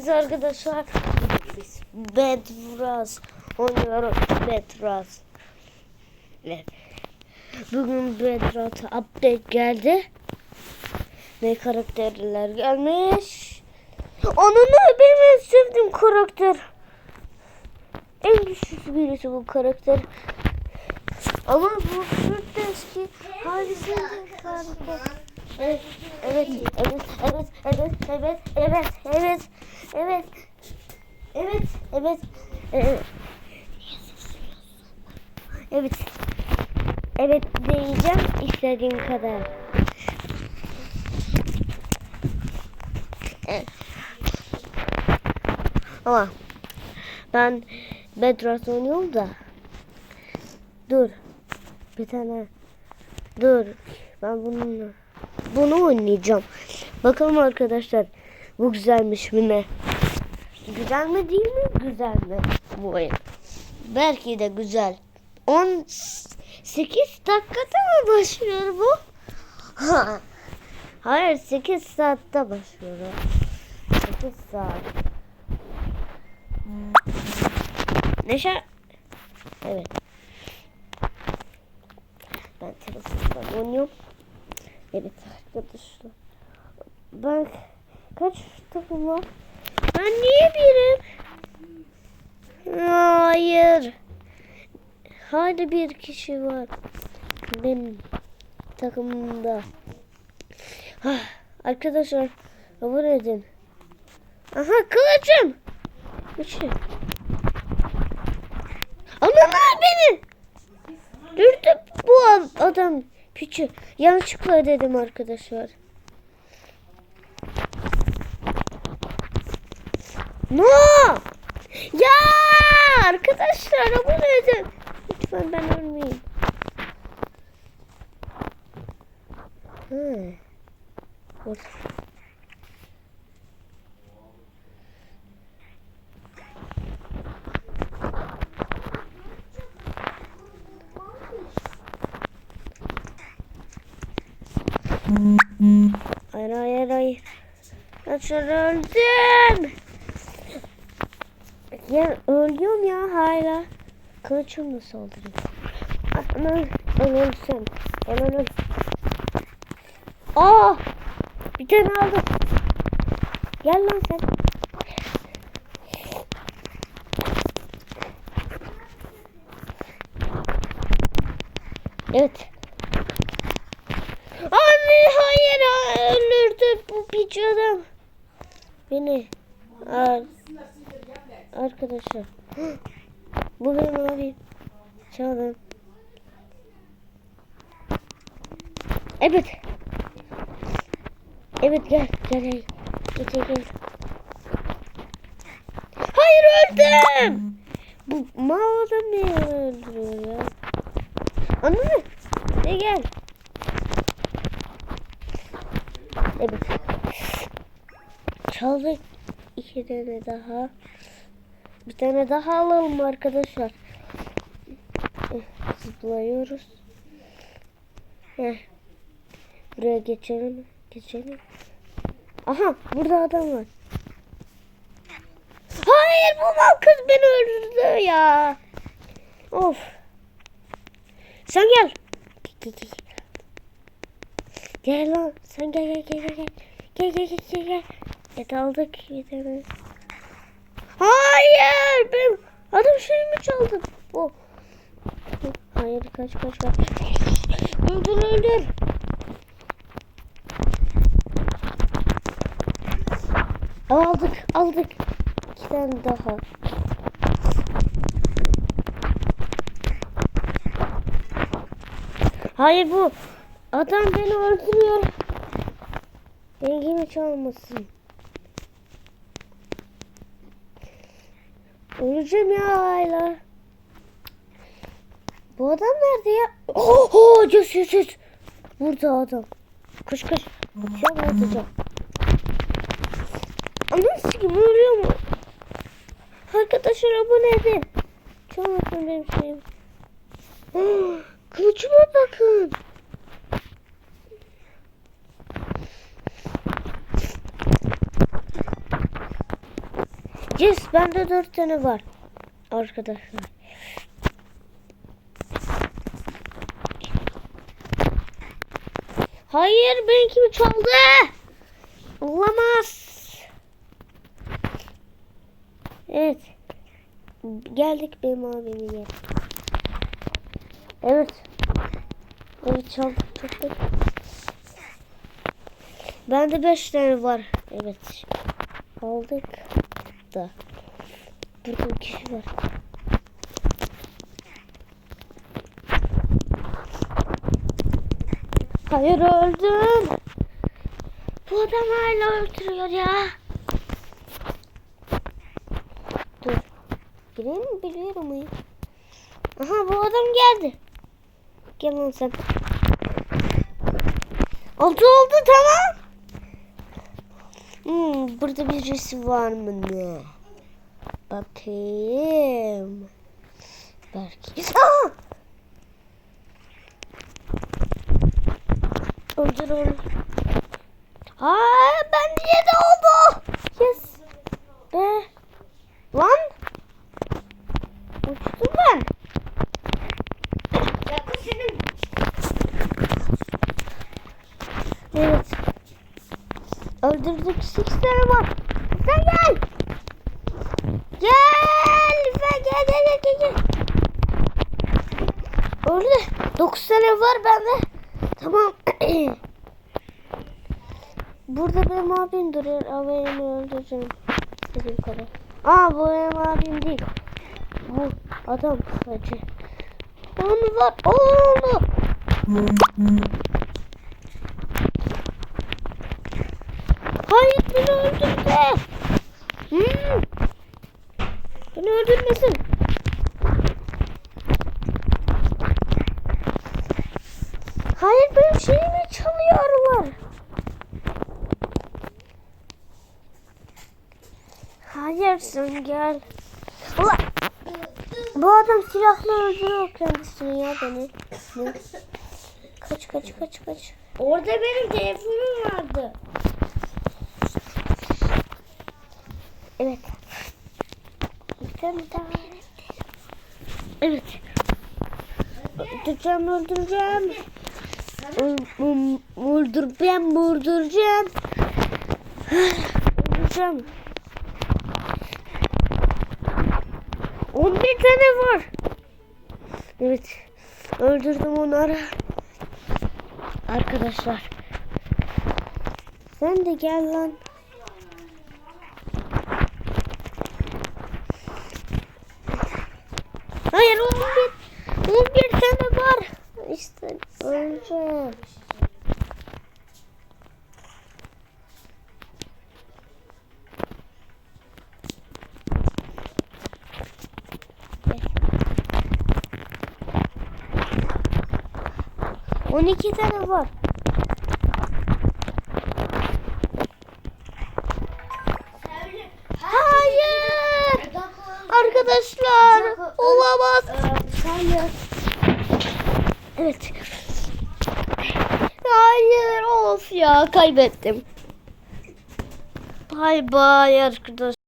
geldiniz arkadaşlar. Biz Bedwars oynuyoruz. Bedwars. Evet. Bugün Bedwars update geldi. Ne karakterler gelmiş. Onun benim en sevdiğim karakter. En güçlüsü birisi bu karakter. Ama bu çok eski haricinde karakter. Evet, evet, evet, evet, evet, evet, evet, evet, evet, evet, evet, evet, evet, evet diyeceğim istediğim kadar. Evet. Ama ben Bedros oynuyorum da. Dur. Bir tane. Dur. Ben bununla. Bunu oynayacağım. Bakalım arkadaşlar. Bu güzelmiş mi ne? Güzel mi değil mi? Güzel mi bu oyun? Belki de güzel. 18 dakikada mı başlıyor bu? Ha. Hayır 8 saatte başlıyor. 8 saat. Neşe. Evet. Ben terasından oynuyorum. Evet arkadaşlar. Ben kaç takım var? Ben niye birim? Hayır. Hadi bir kişi var. Benim takımımda. Hah, arkadaşlar abone edin. Aha kılıcım. Üçü. Alınlar beni. Dürtüp bu adam piçi. Yanlışlıkla dedim arkadaşlar. No! Ya arkadaşlar abone edin. Lütfen ben ölmeyeyim. Hı. Orada. Hayır hayır hayır. Kaçır öldüm. Ya ölüyorum ya hala. Kılıçımla saldırıyor. Aman ben ölsem. Ben öl. Aa! Bir tane aldım. Gel lan sen. Evet. Anne hayır öldürdü bu piç adam. Beni. Ar arkadaşlar. Bu benim abim. Çalın. Evet. Evet gel gel gel. Gel gel. Hayır öldüm. Bu adam niye öldürüyor ya? Anladın mı? Gel. Evet. Çaldık. iki tane daha. Bir tane daha alalım arkadaşlar. Eh, Zıplıyoruz. Heh. Buraya geçelim. Geçelim. Aha burada adam var. Hayır bu mal kız beni öldürdü ya. Of. Sen gel. Gel lan. Sen gel gel gel gel. Gel gel gel gel gel. Et aldık tane. Hayır. Ben adam şeyimi çaldı. Oh. Hayır kaç kaç kaç. Öldür öldür. Aldık aldık. İki tane daha. Hayır bu adam beni öldürüyor. Rengimi çalmasın. Öleceğim ya hala. Bu adam nerede ya? Oh, oh, yüz yüz yüz. Burada adam. Kış kış. Şu an atacağım. Anam sikim mu? Arkadaşlar abone edin. Çalmasın benim şeyim. Oh, kılıcıma bakın. Yes bende dört tane var. Arkadaşlar. Hayır benimkimi çaldı. Olamaz. Evet. Geldik benim abimin yerine. Evet. Evet çaldık çaldık. Bende beş tane var. Evet. Aldık da. Burada bir kişi var. Hayır öldüm. Bu adam hala öldürüyor ya. Dur. Gireyim mi biliyorum muyum? Aha bu adam geldi. Gel lan sen. Oldu oldu tamam. Hmm, burada birisi var mı ne? Bakayım. Belki. Aa! Öldür onu. Aa, ben diye de oldu. Yes. Be. Lan. Uçtum ben. Evet. Öldürdük. Six tane var. Sen gel. Gel. Lütfen gel gel gel gel. gel. Öldü. Dokuz tane var bende. Tamam. Burada benim abim duruyor. Abimi öldüreceğim. Dediğim kadar. Aa bu benim abim değil. Bu adam sadece. Onu var. Onu. Hayır beni öldürdü. Hmm. Beni öldürmesin. Hayır benim şeyimi çalıyorlar. Hayır sen gel. Ulan. Bu adam silahla öldürüyor kendisini ya beni. Kaç kaç kaç kaç. Orada benim telefonum vardı. Evet. Bir tane daha. Evet. Öldüreceğim, öldüreceğim. Öldüreceğim, öldüreceğim, öldüreceğim. Öldüreceğim. 11 tane var. Evet. Öldürdüm onları. Arkadaşlar. Sen de gel lan. Hayır 11 11 tane var. İşte öleceğim. On iki tane var. Hayır. Arkadaşlar olamaz. Hayır. Evet. Hayır of ya kaybettim. Bay bay arkadaşlar.